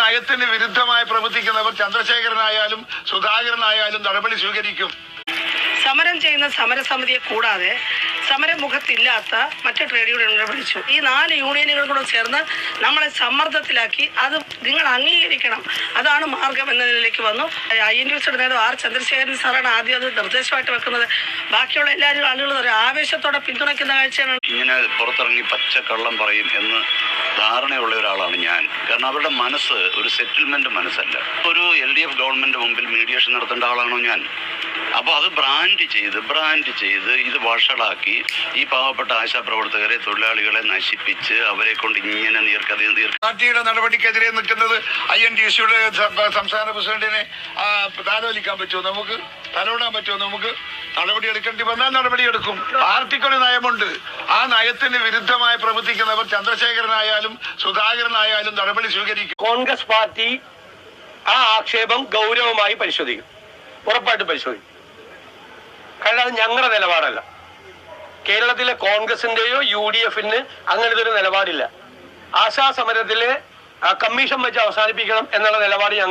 നയത്തിന് വിരുദ്ധമായി പ്രവർത്തിക്കുന്നവർ ചന്ദ്രശേഖരനായാലും സുധാകരനായാലും നടപടി സ്വീകരിക്കും. സമരം ചെയ്യുന്ന സമരസമിതിയെ കൂടാതെ സമരമുഖത്തില്ലാത്ത മറ്റ് ട്രേഡ് യൂണിയനുകൾ വിളിച്ചു. ഈ നാല് യൂണിയനുകളും കൂടെ ചേർന്ന് നമ്മളെ സമ്മർദ്ദത്തിലാക്കി അത് നിങ്ങൾ അംഗീകരിക്കണം. അതാണ് മാർഗം എന്ന നിലയിലേക്ക് വന്നു. ഐ എൻ ഡിയുടെ നേതാവ് ആർ ചന്ദ്രശേഖരൻ സാറാണ് ആദ്യം അത് നിർദ്ദേശമായിട്ട് വെക്കുന്നത്. ബാക്കിയുള്ള എല്ലാവരും ആളുകളും ഒരു ആവേശത്തോടെ പിന്തുണയ്ക്കുന്ന കാഴ്ചയാണ്. ഇങ്ങനെ പുറത്തിറങ്ങി പച്ചക്കള്ളം പറയും എന്ന് ധാരണയുള്ള ഒരാളാണ് ഞാൻ. കാരണം അവരുടെ മനസ്സ് ഒരു സെറ്റിൽമെന്റ് മനസ്സല്ല. ഒരു എൽ ഡി എഫ് ഗവൺമെന്റ് മുമ്പിൽ മീഡിയേഷൻ നടത്തേണ്ട ആളാണോ ഞാൻ? അപ്പോൾ അത് ബ്രാൻഡ് ചെയ്ത് ബ്രാൻഡ് ചെയ്ത് ഇത് വഷളാക്കി ഈ പാവപ്പെട്ട ആശാപ്രവർത്തകരെ തൊഴിലാളികളെ നശിപ്പിച്ച് അവരെ കൊണ്ട് ഇങ്ങനെ നീർക്കതി നീർ പാർട്ടിയുടെ നടപടിക്കെതിരെ നിൽക്കുന്നത് ഐ എൻ ടി സിയുടെ സംസ്ഥാന പ്രസിഡന്റിനെ ആ, താലോലിക്കാൻ പറ്റുമോ നമുക്ക്? തലോടാൻ പറ്റുമോ നമുക്ക്? നടപടി എടുക്കേണ്ടി വന്നാൽ നടപടിയെടുക്കും പാർട്ടിക്കൊരു നയമുണ്ട്. ആ നയത്തിന് വിരുദ്ധമായി പ്രവർത്തിക്കുന്നവർ ചന്ദ്രശേഖരനായാലും സുധാകരനായാലും നടപടി സ്വീകരിക്കും. കോൺഗ്രസ് പാർട്ടി ആ ആക്ഷേപം ഗൗരവമായി പരിശോധിക്കും. ഉറപ്പായിട്ടും പരിശോധിക്കും. കാരണം അത് ഞങ്ങളുടെ നിലപാടല്ല. കേരളത്തിലെ കോൺഗ്രസിന്റെയോ യു ഡി എഫിന് അങ്ങനത്തെ ഒരു നിലപാടില്ല. ആശാ സമരത്തിലെ കമ്മീഷൻ വെച്ച് അവസാനിപ്പിക്കണം എന്നുള്ള നിലപാട് ഞങ്ങൾ